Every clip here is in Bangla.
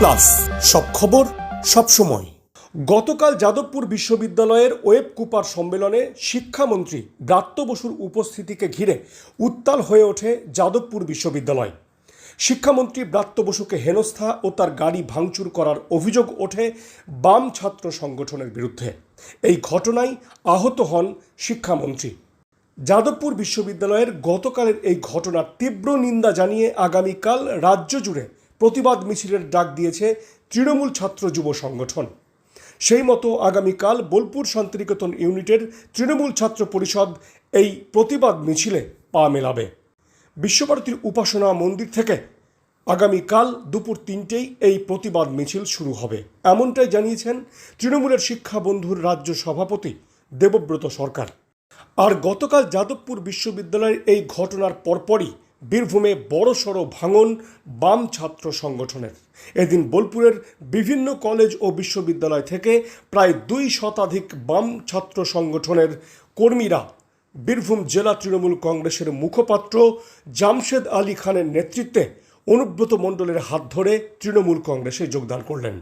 প্লাস সব খবর, সব সময়। গতকাল যাদবপুর বিশ্ববিদ্যালয়ের ওয়েব কুপার সম্মেলনে শিক্ষামন্ত্রী ব্রাত্য বসুর উপস্থিতিকে ঘিরে উত্তাল হয়ে ওঠে যাদবপুর বিশ্ববিদ্যালয়। শিক্ষামন্ত্রী ব্রাত্য বসুকে হেনস্থা ও তার গাড়ি ভাঙচুর করার অভিযোগ ওঠে বাম ছাত্র সংগঠনের বিরুদ্ধে। এই ঘটনায় আহত হন শিক্ষামন্ত্রী। যাদবপুর বিশ্ববিদ্যালয়ের গতকালের এই ঘটনার তীব্র নিন্দা জানিয়ে আগামীকাল রাজ্য জুড়ে প্রতিবাদ মিছিলের ডাক দিয়েছে তৃণমূল ছাত্র যুব সংগঠন। সেই মতো আগামীকাল বোলপুর শান্তিনিকেতন ইউনিটের তৃণমূল ছাত্র পরিষদ এই প্রতিবাদ মিছিলে পা মেলাবে। বিশ্বভারতীর উপাসনা মন্দির থেকে আগামীকাল দুপুর তিনটেই এই প্রতিবাদ মিছিল শুরু হবে। এমনটাই জানিয়েছেন তৃণমূলের শিক্ষা বন্ধুর রাজ্য সভাপতি দেবব্রত সরকার। আর গতকাল যাদবপুর বিশ্ববিদ্যালয়ের এই ঘটনার পরপরই বীরভূমে বড়সড় ভাঙন বাম ছাত্র সংগঠনের। এদিন বোলপুরের বিভিন্ন কলেজ ও বিশ্ববিদ্যালয় থেকে প্রায় দুই শতাধিক বাম ছাত্র সংগঠনের কর্মীরা বীরভূম জেলা তৃণমূল কংগ্রেসের মুখপাত্র জামশেদ আলী খানের নেতৃত্বে অনুব্রত মণ্ডলের হাত ধরে তৃণমূল কংগ্রেসে যোগদান করলেন।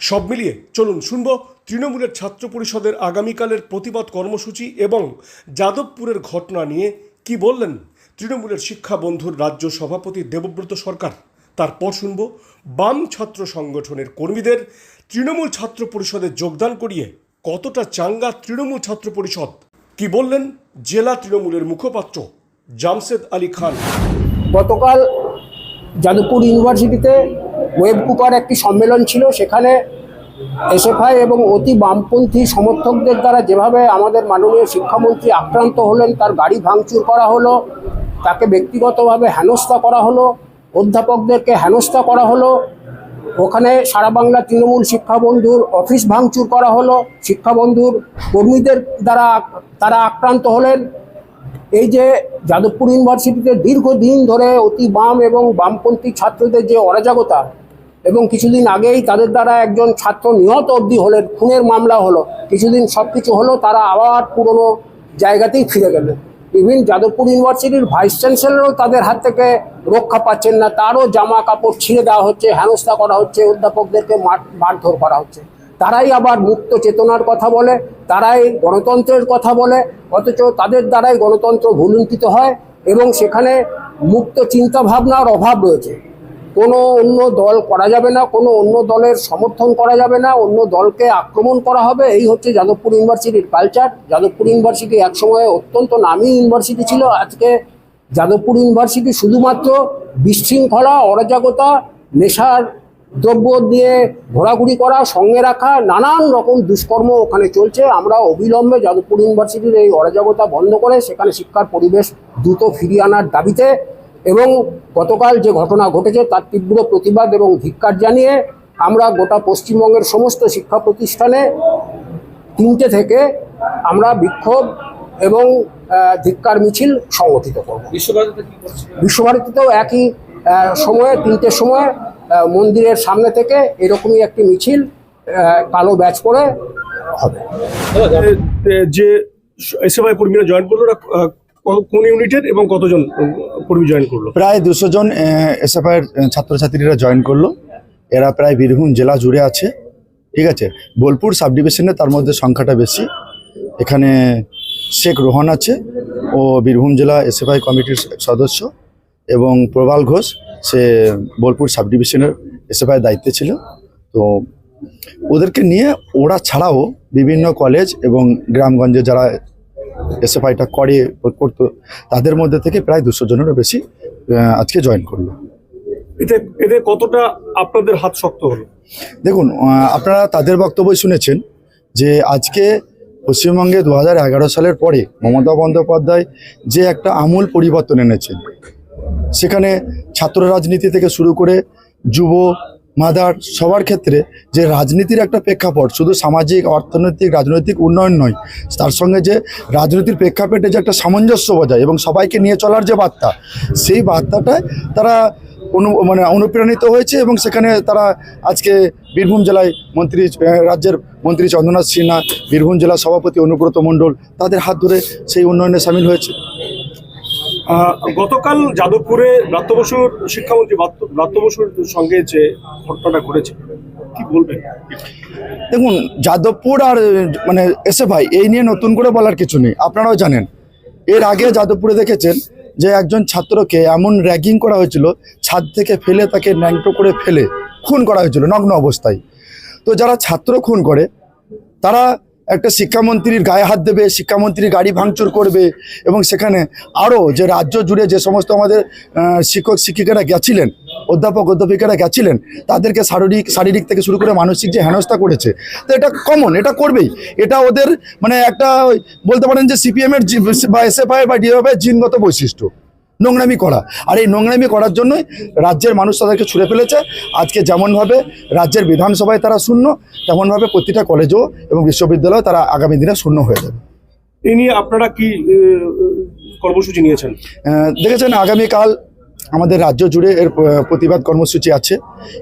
সব মিলিয়ে চলুন শুনব তৃণমূলের ছাত্র পরিষদের আগামীকালের প্রতিবাদ কর্মসূচি এবং যাদবপুরের ঘটনা নিয়ে কি বললেন তৃণমূলের শিক্ষা বন্ধুর রাজ্য সভাপতি দেবব্রত সরকার। তারপর শুনব বাম ছাত্র সংগঠনের কর্মীদের। তৃণমূল ছাত্র পরিষদে যোগদান করিয়ে কতটা চাঙ্গা তৃণমূল ছাত্র পরিষদ? কি বললেন জেলা তৃণমূলের মুখপাত্র জামশেদ আলী খান। গতকাল যাদবপুর ইউনিভার্সিটিতে ওয়েব কুপার একটি সম্মেলন ছিল। সেখানে এসএফআই এবং অতি বামপন্থী সমর্থকদের দ্বারা যেভাবে আমাদের মাননীয় শিক্ষামন্ত্রী আক্রান্ত হলেন, তার গাড়ি ভাঙচুর করা হলো। তাকে ব্যক্তিগতভাবে হেনস্থা করা হলো, অধ্যাপকদেরকে হেনস্থা করা হলো। ওখানে সারা বাংলা তৃণমূল শিক্ষা বন্ধুর অফিস ভাঙচুর করা হলো। শিক্ষা বন্ধুর কর্মীদের দ্বারা তারা আক্রান্ত হলেন। এই যে যাদবপুর ইউনিভার্সিটিতে দীর্ঘদিন ধরে অতি বাম এবং বামপন্থী ছাত্রদের যে অরাজকতা, এবং কিছুদিন আগেই তাদের দ্বারা একজন ছাত্র নিহত অবধি হলেন, খুনের মামলা হলো। কিছুদিন সব কিছু হলো, তারা আবার পুরনো জায়গাতেই ফিরে গেলেন। ইভিন যাদবপুর ইউনিভার্সিটির ভাইস চ্যান্সেলরও তাদের হাত থেকে রক্ষা পাচ্ছেন না। তারও জামা কাপড় ছিঁড়ে দেওয়া হচ্ছে, হেনস্থা করা হচ্ছে, অধ্যাপকদেরকে মার- মারধর করা হচ্ছে। তারাই আবার মুক্ত চেতনার কথা বলে, তারাই গণতন্ত্রের কথা বলে, অথচ তাদের দ্বারাই গণতন্ত্র ভুলুণ্ঠিত হয় এবং সেখানে মুক্ত চিন্তা ভাবনার অভাব রয়েছে। কোনো অন্য দল করা যাবে না, কোনো অন্য দলের সমর্থন করা যাবে না, অন্য দলকে আক্রমণ করা হবে। এই হচ্ছে যাদবপুর ইউনিভার্সিটির কালচার যাদবপুর ইউনিভার্সিটি একসময় অত্যন্ত নামী ইউনিভার্সিটি ছিল। আজকে যাদবপুর ইউনিভার্সিটি শুধুমাত্র বিশৃঙ্খলা, অরাজকতা, নেশার দ্রব্য দিয়ে ঘোরাঘুরি করা, সঙ্গে রাখা, নানান রকম দুষ্কর্ম ওখানে চলছে। আমরা অবিলম্বে যাদবপুর ইউনিভার্সিটির এই অরাজকতা বন্ধ করে সেখানে শিক্ষার পরিবেশ দ্রুত ফিরিয়ে আনার দাবিতে এবং গতকাল যে ঘটনা ঘটেছে তার তীব্র প্রতিবাদ এবং ধিক্কার জানিয়ে আমরা গোটা পশ্চিমবঙ্গের সমস্ত শিক্ষা প্রতিষ্ঠানে তিনটে থেকে আমরা বিক্ষোভ এবং ধিক্কার মিছিল সংগঠিত করব। বিশ্বভারতীতেও একই সময়ে তিনটের সময় মন্দিরের সামনে থেকে এরকমই একটি মিছিল কালো ব্যাচ করে হবে। যে এসএফআই কর্মীরা জয়েন করল কোন ইউনিটের এবং কতজন কর্মী জয়েন করল? প্রায় দুশো জন এসএফআইয়ের ছাত্রছাত্রীরা জয়েন করল। এরা প্রায় বীরভূম জেলা জুড়ে আছে। ঠিক আছে? বোলপুর সাব ডিভিশনে তার মধ্যে সংখ্যাটা বেশি। এখানে শেখ রোহান আছে ও বীরভূম জেলা এসএফআই কমিটির সদস্য এবং প্রবাল ঘোষ, সে বোলপুর সাব ডিভিশনের এসএফআই দায়িত্বে ছিল। তো ওদেরকে নিয়ে ওরা ছাড়াও বিভিন্ন কলেজ এবং গ্রামগঞ্জে যারা এসএফআইটা করে করতো তাদের মধ্যে থেকে প্রায় দুশো জনেরও বেশি আজকে জয়েন করল। এতে এতে কতটা আপনাদের হাত শক্ত হলো? দেখুন আপনারা তাদের বক্তব্য শুনেছেন যে আজকে পশ্চিমবঙ্গে দু হাজার এগারো সালের পরে মমতা বন্দ্যোপাধ্যায় যে একটা আমূল পরিবর্তন এনেছেন সেখানে ছাত্র রাজনীতি থেকে শুরু করে যুব মাদার সবার ক্ষেত্রে যে রাজনীতির একটা প্রেক্ষাপট, শুধু সামাজিক, অর্থনৈতিক, রাজনৈতিক উন্নয়ন নয়, তার সঙ্গে যে রাজনীতির প্রেক্ষাপটে যে একটা সামঞ্জস্য বজায় এবং সবাইকে নিয়ে চলার যে বার্তা, সেই বার্তাটায় তারা অনু মানে অনুপ্রাণিত হয়েছে এবং সেখানে তারা আজকে বীরভূম জেলায় মন্ত্রী রাজ্যের মন্ত্রী চন্দ্রনাথ সিনহা, বীরভূম জেলা সভাপতি অনুব্রত মণ্ডল, তাদের হাত ধরে সেই উন্নয়নে সামিল হয়েছে। গতকাল যাদবপুরে ব্রাত্য বসুর শিক্ষামন্ত্রী ব্রাত্য- বসুর সঙ্গে যে ঘটনাটা ঘটেছে, কি বলবেন? দেখুন, যাদবপুর আর মানে এসে ভাই, এই নিয়ে নতুন করে বলার কিছু নেই। আপনারাও জানেন, এর আগে যাদবপুরে দেখেছেন যে একজন ছাত্রকে এমন র্যাগিং করা হয়েছিল, ছাদ থেকে ফেলে তাকে ন্যাংটো করে ফেলে, খুন করা হয়েছিল, নগ্ন অবস্থায়। তো যারা ছাত্র খুন করে, তারা একটা শিক্ষামন্ত্রীর গায়ে হাত দেবে, শিক্ষামন্ত্রীর গাড়ি ভাঙচুর করবে এবং সেখানে আরও যে রাজ্য জুড়ে যে সমস্ত আমাদের শিক্ষক শিক্ষিকারা গেছিলেন, অধ্যাপক অধ্যাপিকারা গেছিলেন, তাদেরকে শারীরিক শারীরিক থেকে শুরু করে মানসিক যে হেনস্থা করেছে, তো এটা কমন এটা করবেই। এটা ওদের মানে একটা বলতে পারেন যে সিপিএমের বা এসএফআই বা ডিএফআই জিনগত বৈশিষ্ট্য। নোংরামি করা। আর এই নোংরামি করার জন্যই রাজ্যের মানুষ তাদেরকে ছুঁড়ে ফেলেছে। আজকে যেমনভাবে রাজ্যের বিধানসভায় তারা শূন্য তেমনভাবে প্রতিটা কলেজও এবং বিশ্ববিদ্যালয় তারা আগামী দিনে শূন্য হয়ে যাবে। এ নিয়ে আপনারা কি কর্মসূচি নিয়েছেন? দেখেছেন আগামীকাল আমাদের রাজ্য জুড়ে এর প্রতিবাদ কর্মসূচি আছে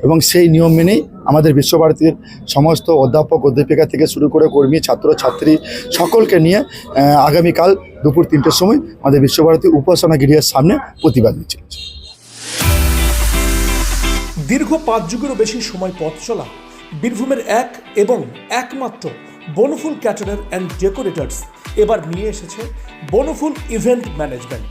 এবং সেই নিয়ম মেনেই আমাদের বিশ্বভারতীর সমস্ত অধ্যাপক, অধ্যাপিকা থেকে শুরু করে কর্মী, ছাত্র, ছাত্রী সকলকে নিয়ে আগামীকাল দুপুর তিনটের সময় আমাদের বিশ্বভারতী উপাসনা গিরিয়ার সামনে প্রতিবাদ আছে। দীর্ঘ পাঁচ যুগেরও বেশি সময় পথ চলা, বীরভূমের এক এবং একমাত্র বনফুল ক্যাটারার অ্যান্ড ডেকোরেটার্স এবার নিয়ে এসেছে বনফুল ইভেন্ট ম্যানেজমেন্ট